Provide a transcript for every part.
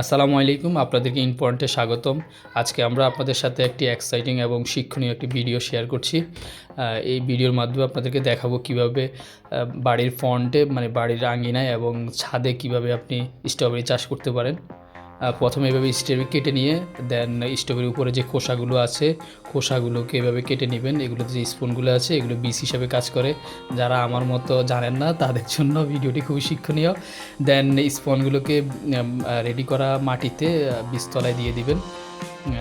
আসসালামু আলাইকুম, আপনাদেরকে ইম্পর্টেন্টে স্বাগতম। আজকে আমরা আপনাদের সাথে একটি এক্সাইটিং এবং শিক্ষণীয় একটি ভিডিও শেয়ার করছি। এই ভিডিওর মাধ্যমে আপনাদেরকে দেখাবো কীভাবে বাড়ির ফন্টে মানে বাড়ির আঙ্গিনায় এবং ছাদে কীভাবে আপনি স্ট্রবেরি চাষ করতে পারেন। প্রথমে এভাবে স্ট্রবেরি কেটে নিয়ে দেন স্ট্রবেরির উপরে যে খোসাগুলো আছে, খোসাগুলোকে এভাবে কেটে নেবেন। এগুলোতে যে স্পুনগুলো আছে, এগুলো বিষ হিসাবে কাজ করে। যারা আমার মতো জানেন না, তাদের জন্য ভিডিওটি খুবই শিক্ষণীয়। দেন স্পনগুলোকে রেডি করা মাটিতে বীজতলায় দিয়ে দিবেন।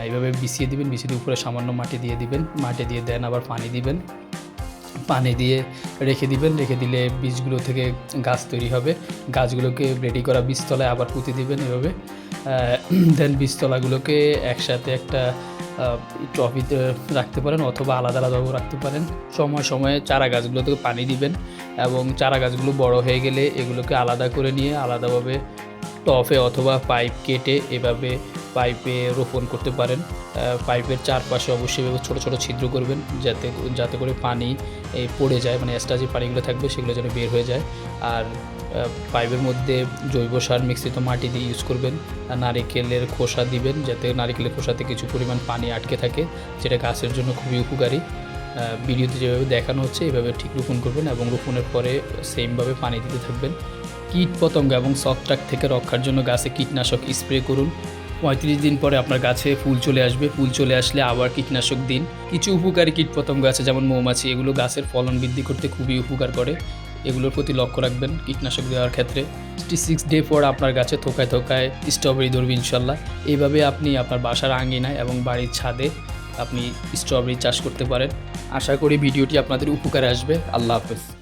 এইভাবে বিছিয়ে দিবেন, বিছিয়ে উপরে সামান্য মাটি দিয়ে দিবেন। মাটি দিয়ে দেন আবার পানি দিবেন। পানি দিয়ে রেখে দিবেন। রেখে দিলে বীজগুলো থেকে গাছ তৈরি হবে। গাছগুলোকে রেডি করা বীজতলায় আবার পুঁতে দিবেন এভাবে। দেন বীজতলাগুলোকে একসাথে একটা ট্রফিতে রাখতে পারেন অথবা আলাদা আলাদাও রাখতে পারেন। সময় সময়ে চারা গাছগুলো থেকে পানি দিবেন এবং চারা গাছগুলো বড় হয়ে গেলে এগুলোকে আলাদা করে নিয়ে আলাদাভাবে টফে অথবা পাইপ কেটে এভাবে পাইপে রোপণ করতে পারেন। পাইপের চারপাশে অবশ্যই এভাবে ছোটো ছোটো ছিদ্র করবেন যাতে যাতে করে পানি পড়ে যায়। মানে এক্সট্রা পানিগুলো থাকবে সেগুলো যেন বের হয়ে যায়। আর পাইপের মধ্যে জৈব সার মিশ্রিত মাটি দিয়ে ইউজ করবেন নারিকেলের খোসা দিবেন যাতে নারিকেলের খোসাতে কিছু পরিমাণ পানি আটকে থাকে, যেটা গাছের জন্য খুবই উপকারী। ভিডিওতে যেভাবে দেখানো হচ্ছে, এভাবে ঠিক রোপণ করবেন এবং রোপণের পরে সেমভাবে পানি দিতে থাকবেন। কীট পতঙ্গ এবং ছত্রাক থেকে রক্ষার জন্য গাছে কীটনাশক স্প্রে করুন। পঁয়ত্রিশ দিন পরে আপনার গাছে ফুল চলে আসবে। ফুল চলে আসলে আবার কীটনাশক দিন। কিছু উপকারী কীটপতঙ্গ আছে, যেমন মৌমাছি, এগুলো গাছের ফলন বৃদ্ধি করতে খুবই উপকার করে। এগুলোর প্রতি লক্ষ্য রাখবেন কীটনাশক দেওয়ার ক্ষেত্রে। সিক্সটি সিক্স ডে পর আপনার গাছে থোকায় থোকায় স্ট্রবেরি ধরবে ইনশাল্লাহ। এইভাবে আপনি আপনার বাসার আঙ্গিনায় এবং বাড়ির ছাদে আপনি স্ট্রবেরি চাষ করতে পারেন। আশা করি ভিডিওটি আপনাদের উপকারে আসবে। আল্লাহ হাফেজ।